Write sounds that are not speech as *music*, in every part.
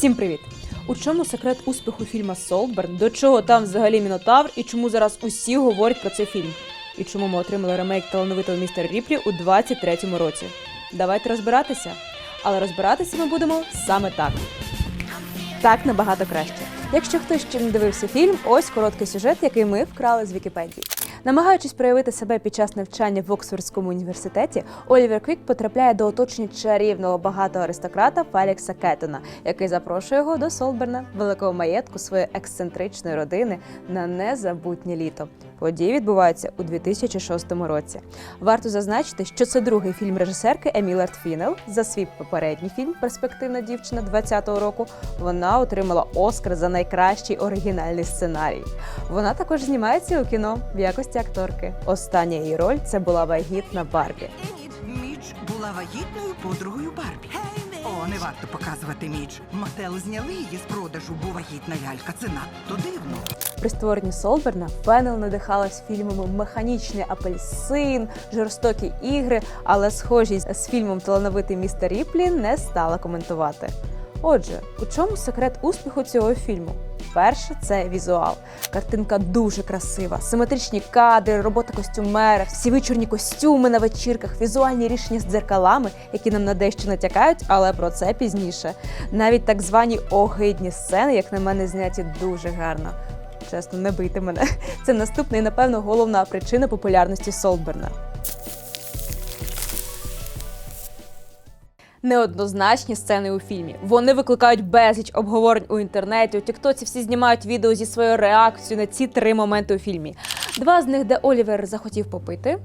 Всім привіт! У чому секрет успіху фільма Солберн? До чого там взагалі Мінотавр? І чому зараз усі говорять про цей фільм? І чому ми отримали ремейк талановитого містера Ріплі у 23-му році? Давайте розбиратися. Але розбиратися ми будемо саме так. Так набагато краще. Якщо хтось ще не дивився фільм, ось короткий сюжет, який ми вкрали з Вікіпедії. Намагаючись проявити себе під час навчання в Оксфордському університеті, Олівер Квік потрапляє до оточення чарівного багатого аристократа Фелікса Кетона, який запрошує його до Солберна, великого маєтку своєї ексцентричної родини на незабутнє літо. Події відбуваються у 2006 році. Варто зазначити, що це другий фільм режисерки Емілард Фінел. За свій попередній фільм Перспективна дівчина 2020 року вона отримала Оскар за найкращий оригінальний сценарій. Вона також знімається у кіно в якості акторки. Остання її роль це була вагітна Барбі. Міч була вагітною подругою Барбі. О, не варто показувати Міч. Мател зняли її з продажу, бо вагітна лялька. Це надто дивно. При створенні Солберна Фенел надихалась фільмами Механічний апельсин, жорстокі ігри, але схожість з фільмом Талановитий містер Ріплі не стала коментувати. Отже, у чому секрет успіху цього фільму? Перше, це візуал. Картинка дуже красива, симетричні кадри, робота костюмера, всі вичорні костюми на вечірках, візуальні рішення з дзеркалами, які нам на дещо натякають, але про це пізніше. Навіть так звані огидні сцени, як на мене, зняті дуже гарно. Чесно, не бийте мене. *laughs* Це наступна і, напевно, головна причина популярності Солберна. Неоднозначні сцени у фільмі. Вони викликають безліч обговорень у інтернеті. У Тіктоці всі знімають відео зі своєю реакцією на ці три моменти у фільмі. Два з них, де Олівер захотів попити.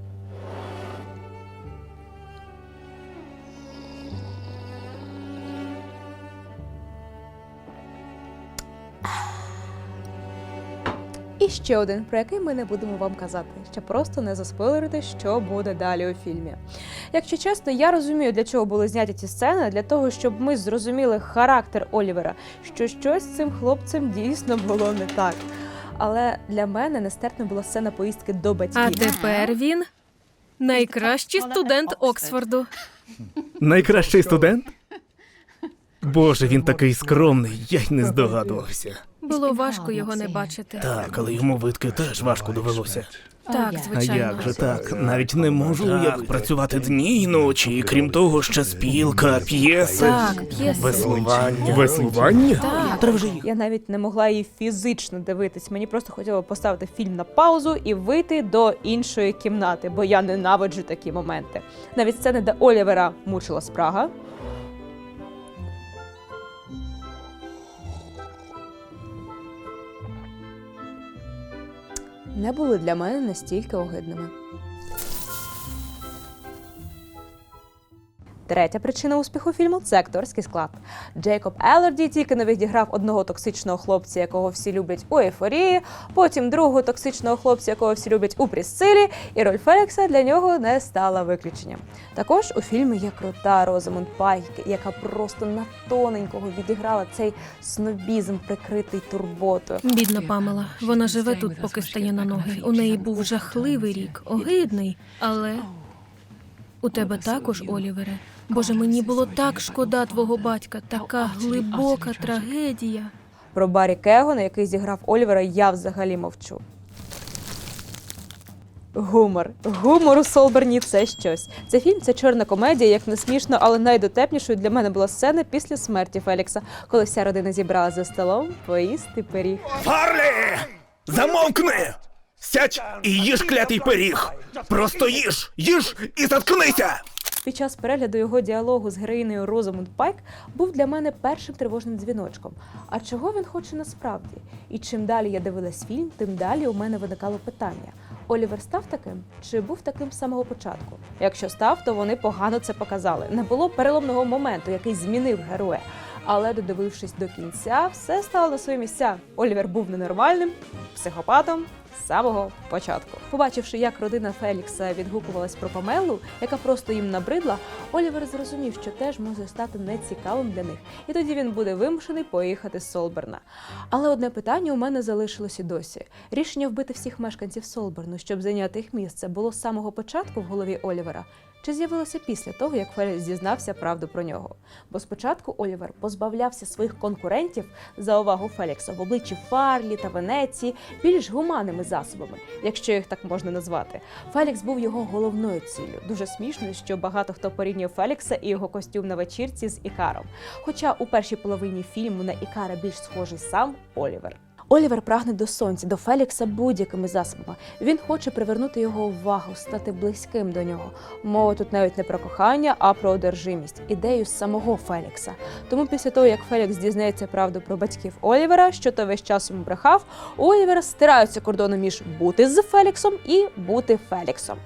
І ще один, про який ми не будемо вам казати, щоб просто не заспойлерити, що буде далі у фільмі. Якщо чесно, я розумію, для чого були зняті ці сцени, для того, щоб ми зрозуміли характер Олівера, що щось з цим хлопцем дійсно було не так. Але для мене нестерпно була сцена поїздки до батьків. А тепер він найкращий студент Оксфорду. Найкращий студент? *laughs* Боже, він такий скромний, я й не здогадувався. Було важко його не бачити. Так, але йому видки теж важко довелося. Так, А звичайно. як же так? Навіть не можу як працювати дні й ночі, і крім того, ще спілка, п'єси, Так, п'єси. веслування. Веслування? Так. Треба вже їх. Я навіть не могла її фізично дивитись. Мені просто хотіло поставити фільм на паузу і вийти до іншої кімнати, бо я ненавиджу такі моменти. Навіть сцени, де Олівера мучила спрага. Не були для мене настільки огидними. Третя причина успіху фільму це акторський склад. Джейкоб Елерді тільки не відіграв одного токсичного хлопця, якого всі люблять у ейфорії, потім другого токсичного хлопця, якого всі люблять у Прісцилі, і роль Фелікса для нього не стала виключенням. Також у фільмі є крута Розамунд Пайк, яка просто на тоненького відіграла цей снобізм, прикритий турботою. Бідна Памела. Вона живе тут, поки стає на ноги. У неї був жахливий рік, огидний, але у тебе також, Олівере. Боже, мені було так шкода твого батька. Така глибока трагедія. Про Баррі Кегона, який зіграв Олівера, я взагалі мовчу. Гумор. Гумор у Солберні це щось. Це фільм це чорна комедія, як не смішно, але найдотепнішою для мене була сцена після смерті Фелікса, коли вся родина зібрала за столом поїсти пиріг. Фарлі! Замовкни! Сядь і їж клятий пиріг! Просто їж! Їж і заткнися! Під час перегляду його діалогу з героїнею Розамунд Пайк був для мене першим тривожним дзвіночком. А чого він хоче насправді? І чим далі я дивилась фільм, тим далі у мене виникало питання: Олівер став таким чи був таким з самого початку? Якщо став, то вони погано це показали. Не було переломного моменту, який змінив героя. Але додивившись до кінця, все стало на свої місця. Олівер був ненормальним, психопатом з самого початку. Побачивши, як родина Фелікса відгукувалась про Памелу, яка просто їм набридла, Олівер зрозумів, що теж може стати нецікавим для них, і тоді він буде вимушений поїхати з Солберна. Але одне питання у мене залишилось і досі: рішення вбити всіх мешканців Солберну, щоб зайняти їх місце, було з самого початку в голові Олівера. чи з'явилося після того, як Фелікс дізнався правду про нього. Бо спочатку Олівер позбавлявся своїх конкурентів за увагу Фелікса в обличчі Фарлі та Венеції більш гуманними засобами, якщо їх так можна назвати. Фелікс був його головною ціллю. Дуже смішно, що багато хто порівнює Фелікса і його костюм на вечірці з Ікаром. Хоча у першій половині фільму на Ікара більш схожий сам Олівер. Олівер прагне до сонця, до Фелікса будь-якими засобами. Він хоче привернути його увагу, стати близьким до нього. Мова тут навіть не про кохання, а про одержимість, ідею самого Фелікса. Тому після того, як Фелікс дізнається правду про батьків Олівера, що той весь час йому брехав, у Олівера стираються кордони між бути з Феліксом і бути Феліксом.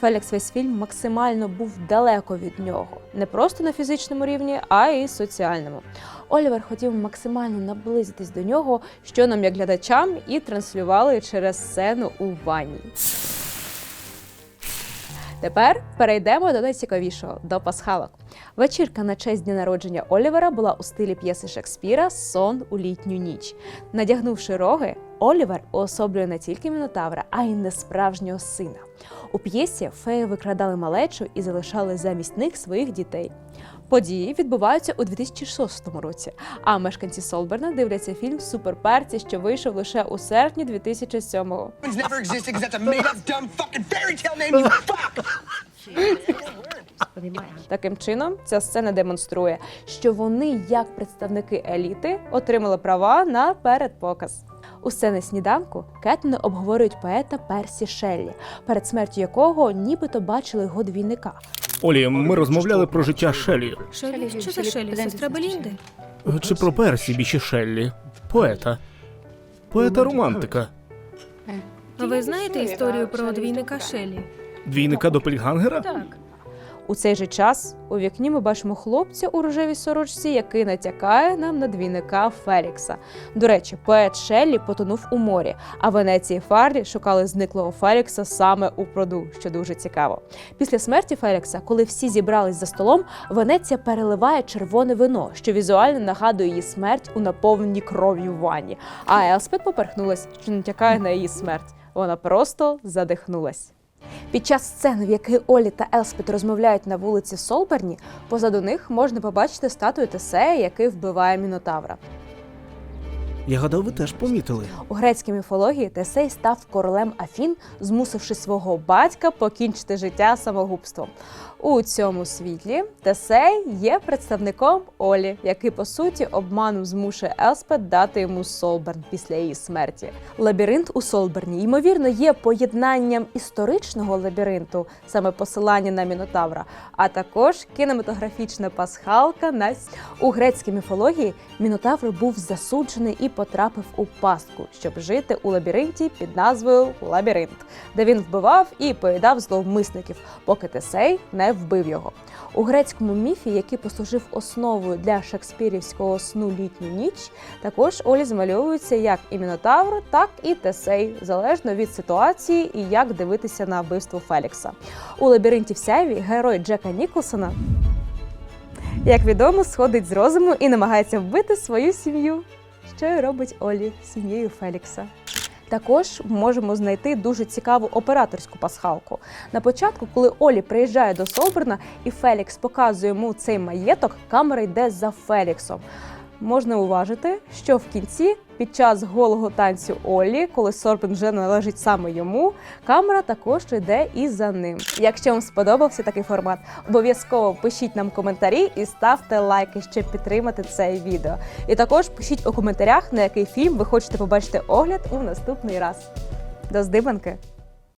Фелікс весь фільм максимально був далеко від нього, не просто на фізичному рівні, а й соціальному. Олівер хотів максимально наблизитись до нього, що нам, як глядачам, і транслювали через сцену у ванні. Тепер перейдемо до найцікавішого до пасхалок. Вечірка на честь дня народження Олівера була у стилі п'єси Шекспіра Сон у літню ніч. Надягнувши роги, Олівер уособлює не тільки мінотавра, а й несправжнього сина. У п'єсі феї викрадали малечу і залишали замість них своїх дітей. Події відбуваються у 2006 році, а мешканці Солберна дивляться фільм Суперперці, що вийшов лише у серпні 2007-го. *laughs* Таким чином, ця сцена демонструє, що вони, як представники еліти, отримали права на передпоказ. У сцені сніданку Кетни обговорюють поета Персі Шеллі, перед смертю якого нібито бачили його двійника. Олі, ми розмовляли про життя Шеллі. Шелі, що за Шелі? Сестра Белінди? Чи про Персі більше Шеллі? Поета. Поета романтика. Ви знаєте історію про двійника Шелі? Двійника Допельгангера? Так. У цей же час у вікні ми бачимо хлопця у рожевій сорочці, який натякає нам на двійника Фелікса. До речі, поет Шеллі потонув у морі, а Венеції Фарлі шукали зниклого Фелікса саме у пруду, що дуже цікаво. Після смерті Фелікса, коли всі зібрались за столом, Венеція переливає червоне вино, що візуально нагадує її смерть у наповненій кров'ю ванні. А Елспет поперхнулась, що натякає на її смерть. Вона просто задихнулась. Під час сцен, в якій Олі та Елспет розмовляють на вулиці Солберні, позаду них можна побачити статую Тесея, який вбиває Мінотавра. Я гадав, ви теж помітили. У грецькій міфології Тесей став королем Афін, змусивши свого батька покінчити життя самогубством. У цьому світлі Тесей є представником Олі, який по суті обманом змушує Елспет дати йому Солберн після її смерті. Лабіринт у Солберні ймовірно є поєднанням історичного лабіринту, саме посилання на Мінотавра, а також кінематографічна пасхалка на у грецькій міфології. Мінотавр був засуджений і потрапив у пастку, щоб жити у лабіринті під назвою Лабіринт, де він вбивав і поїдав зловмисників, поки Тесей не вбив його. У грецькому міфі, який послужив основою для шекспірівського сну літню ніч, також Олі змальовуються як і Мінотавр, так і Тесей, залежно від ситуації і як дивитися на вбивство Фелікса. У лабіринті в сяйві герой Джека Ніколсона, як відомо, сходить з розуму і намагається вбити свою сім'ю, що й робить Олі сім'єю Фелікса. Також можемо знайти дуже цікаву операторську пасхалку. На початку, коли Олі приїжджає до Солберна і Фелікс показує йому цей маєток, камера йде за Феліксом. Можна уважити, що в кінці, під час голого танцю Олі, коли Сорбен вже належить саме йому, камера також йде і за ним. Якщо вам сподобався такий формат, обов'язково пишіть нам коментарі і ставте лайки, щоб підтримати це відео. І також пишіть у коментарях, на який фільм ви хочете побачити огляд у наступний раз. До здибанки!